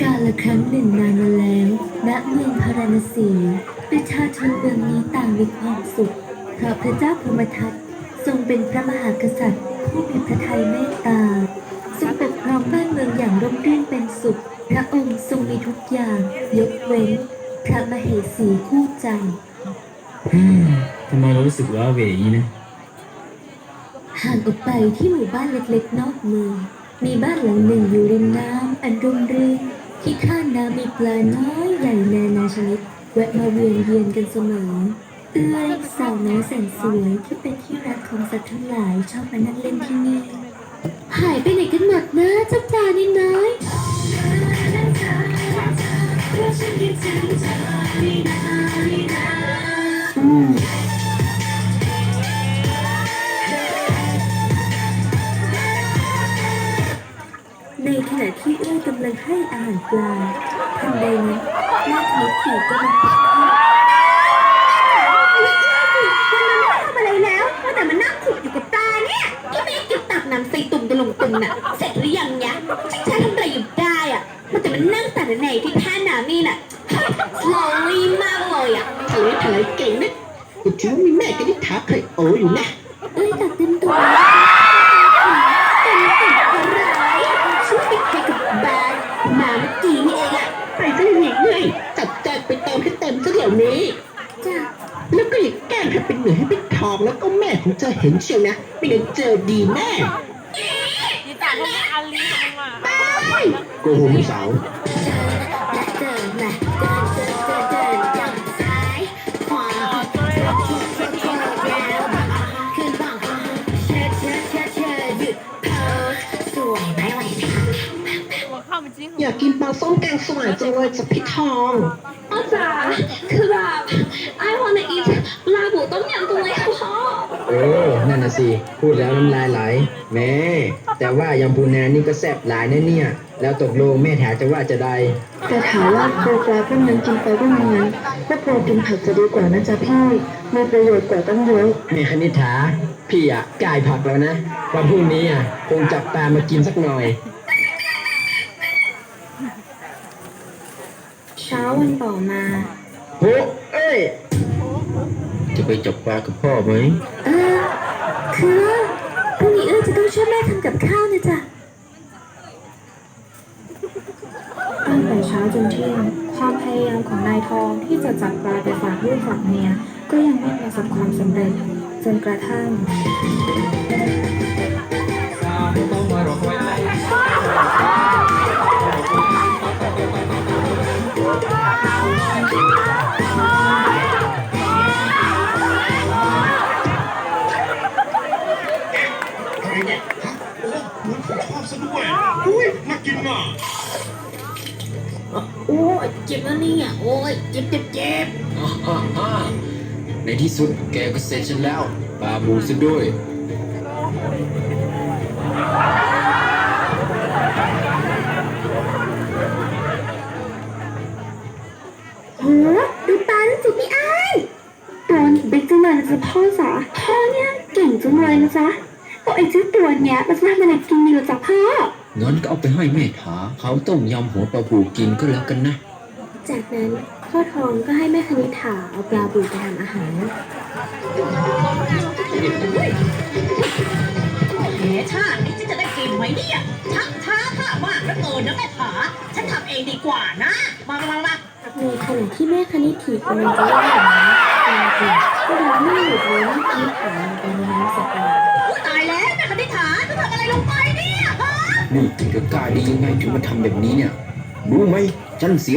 กาลครั้งหนึ่งนานมาแล้ว ณ เมืองพาราณสี ประชาชนเมืองนี้ต่างมีความสุข เพราะพระเจ้าพรหมทัตทรงเป็นพระมหากษัตริย์ ผู้มีพระทัยเมตตา ทรงปกครองบ้านเมืองอย่างร่มรื่นเป็นสุข พระองค์ทรงมีทุกอย่าง ยกเว้น พระมเหสีคู่ใจ อืมทำไมเรารู้สึกว่าเหวอย่างนี้นะ ห่างออกไปที่หมู่บ้านเล็กๆ นอกเมือง มีบ้านหลังหนึ่งอยู่ริมน้ำอันร่มรื่น ที่ข้างน้ำมีปลาน้อยใหญ่นานาชนิดแวะมาเวียนเยียนกันเสมอ เอื้อยสาวน้อยแสนสวยที่เป็นที่รักของสัตว์ทั้งหลายชอบมานั่งเล่นที่นี่ หายไปไหนกันหมดนะเจ้าปลานี่น้อยใน ณะที่เอื้อยกำลังให้อาหารปลาทันใดนั้นแม่ขนมขี่ก็มาพบเข้าทำอะไรแล้วว่าแต่มันนั่งขุดอยู่กับตาเนี่ยที่ไม่กินตักน้ำใส่ตุ่มตะลงตุ่มน่ะ เสร็จหรือยังเนี่ยฉันใช้ทำอะไรอยู่ได้อะ มันแต่มันนั่งแต่ไหนที่ท่าน้ำนี่น่ะสโลลี่มากเลยอะทะเลทะเลเก่งนะกูถือว่ามีแม่กันที่ทักเคยโออยู่นะเอ้ยตัดเต็มตัว ก็อย่าแกล้งทำเป็นเหนือให้เป็นทองแล้วก็แม่ของเธอเห็นเชียวนะ ไม่งั้นเจอดีแน่ดีต่าต้องอาลีของอะไปโกหกลูสาว เดินมาเดินเดิเดิเดินจังซ้าวาคิดว่าพอแล้วงอาหขึ้นบังอาหเชิดเชิดเชิดเชิดหยุดเพ้อสวยไหมไหวไาอยากกินปลาส้มแกงสว่านจังเลยจากพี่ทอง อ้อจ๋าคือแบบ I wanna eat ลาบูต้มยำตัวเลยค่ะพ่อโอ้นั่นน่ะสิพูดแล้วน้ำลายไหลแม่แต่ว่ายำปูนานี่ก็แซ่บหลายนะเนี่ย แล้วตกลงแม่ถาจะว่าจะได้แต่ถามว่าโปรแกรมพวกนั้นกินไปก็งั้นก็โปรกินผักจะดีกว่านะจ๊ะพี่มีประโยชน์กว่าตั้งเยอะแม่คณิษฐาพี่อะกายผักแล้วนะวันพรุ่งนี้อะคงจับปลามากินสักหน่อย เช้าวันต่อมาโหเอ้ย จะไปจับปลากับพ่อไหม เออคือว่าพรุ่งนี้เอ้ยจะต้องช่วยแม่ทำกับข้าวนะจ๊ะ ตั้งแต่เช้าจนเที่ยงความพยายามของนายทองที่จะจับปลาไปฝากลูกฝากเมียก็ยังไม่ประสบความสำเร็จจนกระทั่ง อบซะด้วยอุ้ยน่ากินอะโอ้ยเจ็บแล้วเนี่ยโอ้ยเจ็บเจ็บเจ็บในที่สุดแกก็เสร็จฉันแล้วปลาบูซะด้วย โหดูปลานั่นสิพี่อ้ายตัวมันบิ๊กจังเลยนะจ๊ะพ่อจ๋าพ่อเนี่ยเก่งจังเลยนะจ๊ะก็ไอ้เจ้าตัวเนี้ยมันจะทำอะไรกินอยู่จ๊ะพ่อ งั้นก็เอาไปให้แม่ถาเขาต้มยำหัวปลาบูกินก็แล้วกันนะ จากนั้นพ่อทองก็ให้แม่คณิษฐาเอาปลาบูไปทำอาหารแหมชาตินี้ฉันจะได้กินไหมเนี่ยชักช้าข้ามากแล้วเกินนะแม่ขาฉันทำเองดีกว่านะมามามาในขณะที่แม่คณิตถีกำลังจะย่างหมูปลาบูก็ร้องไม่หยุดเลยว่าคณิษฐาลงไปในน้ำสักการอุ๊ งไปเนี่ยฮะกล้าดียังไงถึงมาทำแบบนี้เนี่ย รู้ไหมฉันเสีย